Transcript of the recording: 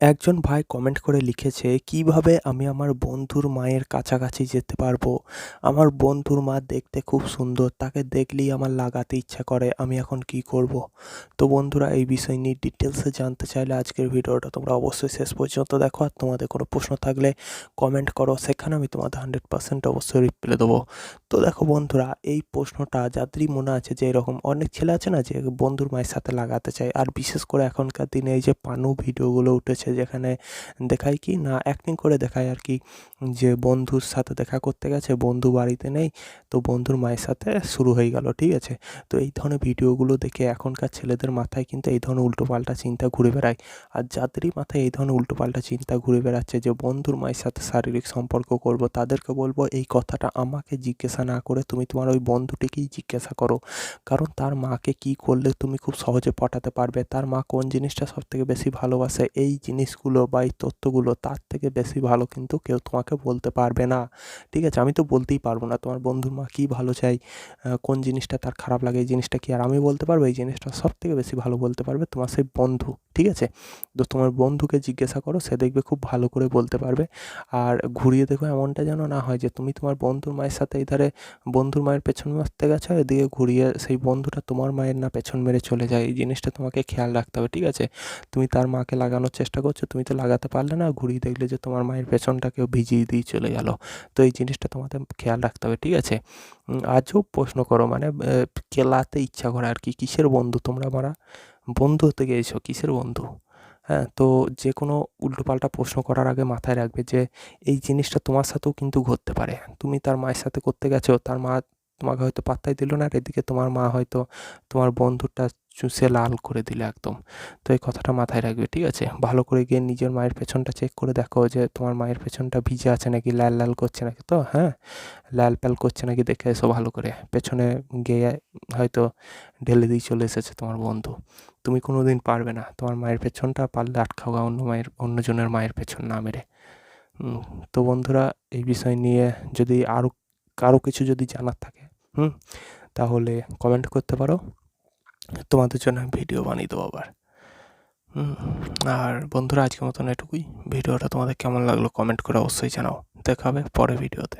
একজন ভাই কমেন্ট করে লিখেছে, কীভাবে আমি আমার বন্ধুর মায়ের কাছাকাছি যেতে পারব? আমার বন্ধুর মা দেখতে খুব সুন্দর, তাকে দেখলেই আমার লাগাতে ইচ্ছা করে, আমি এখন কি করব? তো বন্ধুরা, এই বিষয় নিয়ে ডিটেলসে জানতে চাইলে আজকের ভিডিওটা তোমরা অবশ্যই শেষ পর্যন্ত দেখো। আর তোমাদের কোনো প্রশ্ন থাকলে কমেন্ট করো, সেখানে আমি তোমাদের হান্ড্রেড পার্সেন্ট অবশ্যই রিপ্লাই দেবো। তো দেখো বন্ধুরা, এই প্রশ্নটা যাদেরই মনে আছে যে এরকম অনেক ছেলে আছে না যে বন্ধুর মায়ের সাথে লাগাতে চায়, আর বিশেষ করে এখনকার দিনে এই যে পানু ভিডিওগুলো উঠেছে যেখানে দেখায় কি, না অ্যাক্টিং করে দেখায় আর কি, যে বন্ধুর সাথে দেখা করতে গেছে, বন্ধু বাড়িতে নেই, তো বন্ধুর মায়ের সাথে শুরু হয়ে গেল, ঠিক আছে? তো এই ধরনের ভিডিওগুলো দেখে এখনকার ছেলেদের মাথায় কিন্তু এই ধরনের উল্টোপাল্টা চিন্তা ঘুরে বেড়ায়। আর যাদেরই মাথায় এই ধরনের উল্টোপাল্টা চিন্তা ঘুরে বেড়াচ্ছে যে বন্ধুর মায়ের সাথে শারীরিক সম্পর্ক করব, তাদেরকে বলব এই কথাটা আমাকে জিজ্ঞাসা না করে তুমি তোমার ওই বন্ধুটিকেই জিজ্ঞাসা করো। কারণ তার মাকে কি করলে তুমি খুব সহজে পটাতে পারবে? তার মা কোন জিনিসটা সবথেকে বেশি ভালোবাসে? এই জিনিসগুলো বা এই তথ্যগুলো তার থেকে বেশি ভালো কিন্তু কেউ তোমাকে বলতে পারবে না। ঠিক আছে? আমি তো বলতেই পারব না তোমার বন্ধুর মা কী ভালো চাই কোন জিনিসটা তার খারাপ লাগে, এই জিনিসটা কি আর আমি বলতে পারব? এই জিনিসটা সব থেকে বেশি ভালো বলতে পারবে তোমার সেই বন্ধু। ঠিক আছে? তো তোমার বন্ধুকে জিজ্ঞাসা করো, সে দেখবে খুব ভালো করে বলতে পারবে। আর ঘুরিয়ে দেখো এমনটা যেন না হয় যে তুমি তোমার বন্ধুর মায়ের সাথে এধারে বন্ধুর মায়ের পেছন মারতে গেছো, এদিকে ঘুরিয়ে সেই বন্ধুটা তোমার মায়ের না পেছন মেরে চলে যায়। এই জিনিসটা তোমাকে খেয়াল রাখতে হবে, ঠিক আছে? তুমি তার মাকে লাগানোর চেষ্টা করছ, তুমি তো লাগাতে পারলে না, ঘুরিয়ে দেখলে যে তোমার মায়ের পেছনটা কেউ ভিজিয়ে দিয়ে চলে গেল। তো এই জিনিসটা তোমাদের খেয়াল রাখতে হবে, ঠিক আছে? আজও প্রশ্ন করো মানে কেলাতে ইচ্ছা করে আর কি, কিসের বন্ধু তোমরা মারা? বন্ধু হতে গিয়েছো? কিসের বন্ধু? হ্যাঁ তো যে কোনো উল্টোপাল্টা প্রশ্ন করার আগে মাথায় রাখবে যে, এই জিনিসটা তোমার সাথেও কিন্তু ঘটতে পারে। তুমি তার মায়ের সাথে করতে গেছো, তার মা তোমাকে হয়তো পাত্তাই দিল না, আর এদিকে তোমার মা হয়তো তোমার বন্ধুটা চুষে লাল করে দিলে একদম। তো এই কথাটা মাথায় রাখবে, ঠিক আছে? ভালো করে গিয়ে নিজের মায়ের পেছনটা চেক করে দেখো যে তোমার মায়ের পেছনটা ভিজে আছে নাকি, লাল লাল করছে নাকি তো হ্যাঁ? লাল প্যাল করছে নাকি দেখে এসো ভালো করে। পেছনে গিয়ে হয়তো ঢেলে দিয়ে চলে এসেছে তোমার বন্ধু। তুমি কোনো দিন পারবে না। তোমার মায়ের পেছনটা পারলে আটকাও অন্য মায়ের, অন্যজনের মায়ের পেছন না মেরে। তো বন্ধুরা এই বিষয় নিয়ে যদি আরও কারও কিছু যদি জানার থাকে, হুম? তাহলে কমেন্ট করতে পারো। তোমাদের জন্য আমি ভিডিও বানিয়ে দেবো আবার। আর বন্ধুরা, আজকের মতন এটুকুই। ভিডিওটা তোমাদের কেমন লাগল কমেন্ট করে অবশ্যই জানাও। দেখা হবে পরে ভিডিওতে